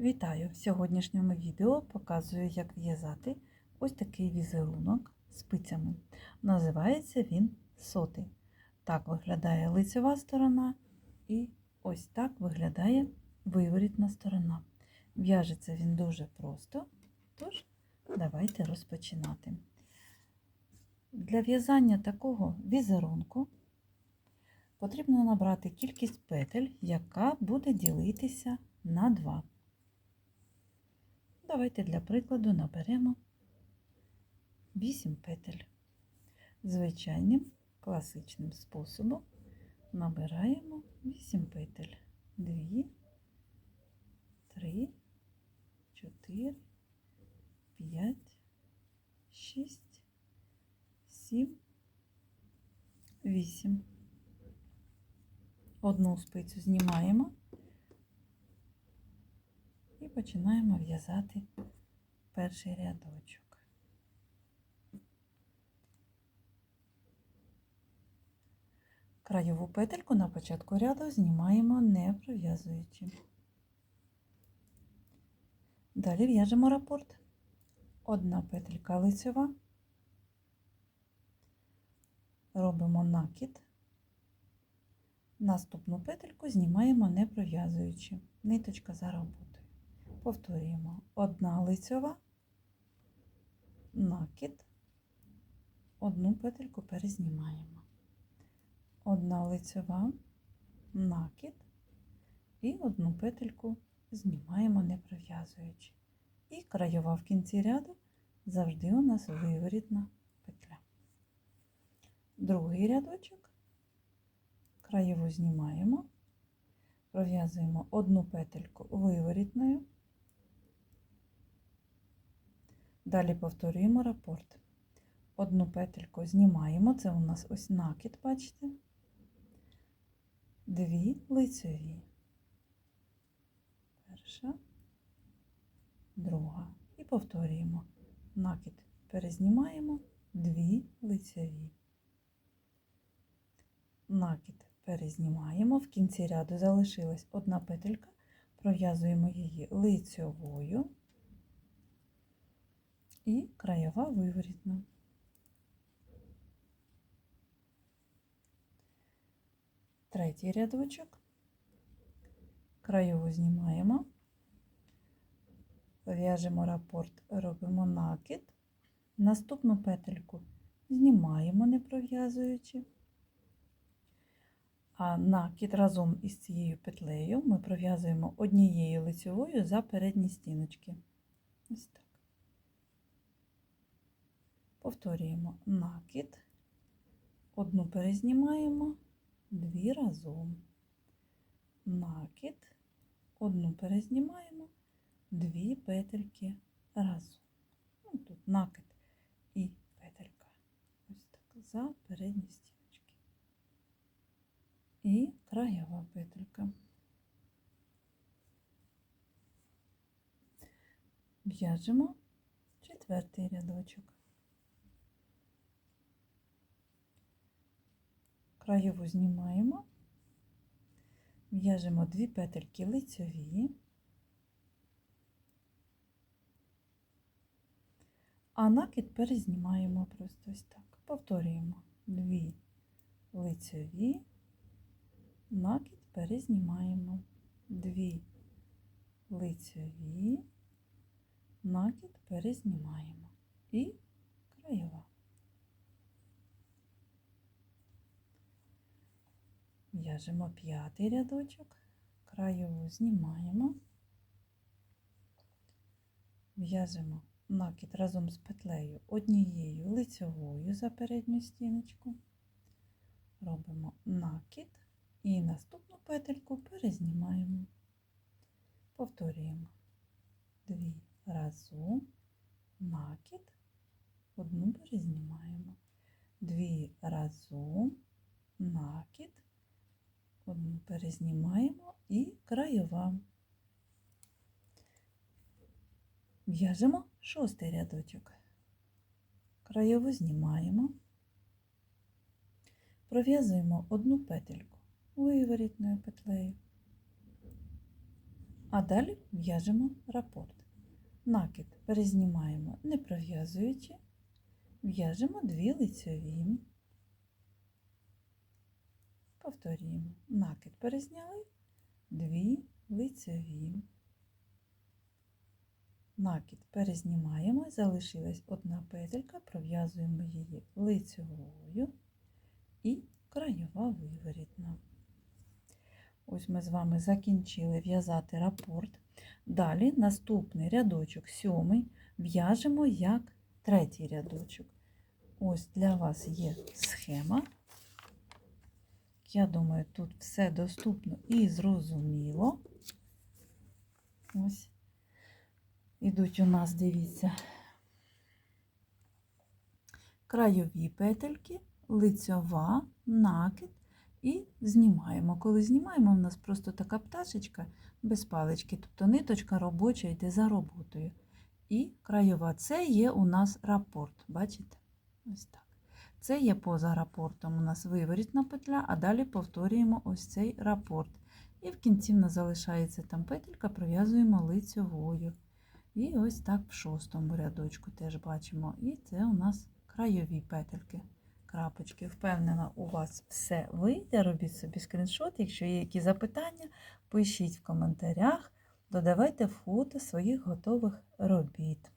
Вітаю! В сьогоднішньому відео показую, як в'язати ось такий візерунок спицями. Називається він соти. Так виглядає лицева сторона і ось так виглядає виворітна сторона. В'яжеться він дуже просто, тож давайте розпочинати. Для в'язання такого візерунку потрібно набрати кількість петель, яка буде ділитися на 2. Давайте для прикладу наберемо 8 петель. Звичайним класичним способом набираємо 8 петель. 2, 3, 4, 5, 6, 7, 8. Одну спицю знімаємо починаємо в'язати перший рядочок. Краєву петельку на початку ряду знімаємо не пров'язуючи. Далі в'яжемо рапорт. Одна петелька лицева, робимо накид, наступну петельку знімаємо не пров'язуючи, ниточка за роботою. Повторюємо одна лицьова, накид, одну петельку перезнімаємо. Одна лицьова, накид і одну петельку знімаємо не пров'язуючи. І краєва в кінці ряду завжди у нас виворітна петля. Другий рядочок, краєву знімаємо, пров'язуємо одну петельку виворітною. Далі повторюємо рапорт. Одну петельку знімаємо, це у нас ось накид, бачите, дві лицеві. Перша, друга. І повторюємо. Накид перезнімаємо, дві лицеві. Накид перезнімаємо, в кінці ряду залишилась одна петелька, пров'язуємо її лицьовою і краєва виворітна. Третій рядочок, краєву знімаємо, в'яжемо рапорт, робимо накид, наступну петельку знімаємо, не пров'язуючи, а накид разом із цією петлею ми пров'язуємо однією лицевою за передні стіночки. Ось так. Повторюємо накид, одну перезнімаємо, дві разом. Накид, одну перезнімаємо, дві петельки разом. Ну, тут накид і петелька. Ось так, за передні стіночки. І краєва петелька. В'яжемо четвертий рядочок. Краєву знімаємо, в'яжемо дві петельки лицьові, а накид перезнімаємо просто ось так. Повторюємо. Дві лицьові, накид перезнімаємо, дві лицьові, накид перезнімаємо. І краєва. В'яжемо п'ятий рядочок, краєву знімаємо, в'яжемо накид разом з петлею однією лицьовою за передню стіночку, робимо накид і наступну петельку перезнімаємо, повторюємо. Дві разом, накид, одну перезнімаємо, дві разом, накид перезнімаємо і краєва. В'яжемо шостий рядочок. Краєву знімаємо, пров'язуємо одну петельку виворітною петлею. А далі в'яжемо рапорт. Накид перезнімаємо, не пров'язуючи, в'яжемо дві лицьові. Повторюємо. Накид перезняли, дві лицьові. Накид перезнімаємо, залишилась одна петелька, пров'язуємо її лицьовою і краєва виворітна. Ось ми з вами закінчили в'язати рапорт. Далі наступний рядочок, сьомий, в'яжемо як третій рядочок. Ось для вас є схема. Я думаю, тут все доступно і зрозуміло. Ось. Ідуть у нас, дивіться, краєві петельки, лицьова, накид і знімаємо. Коли знімаємо, у нас просто така пташечка без палички, тобто ниточка робоча йде за роботою. І краєва це є у нас рапорт. Бачите? Ось так. Це є поза рапортом. У нас виворітна петля, а далі повторюємо ось цей рапорт. І в кінці в нас залишається там петелька, пров'язуємо лицьовою. І ось так в шостому рядочку теж бачимо. І це у нас краєві петельки, крапочки. Впевнена, у вас все вийде. Робіть собі скріншот. Якщо є які запитання, пишіть в коментарях, додавайте фото своїх готових робіт.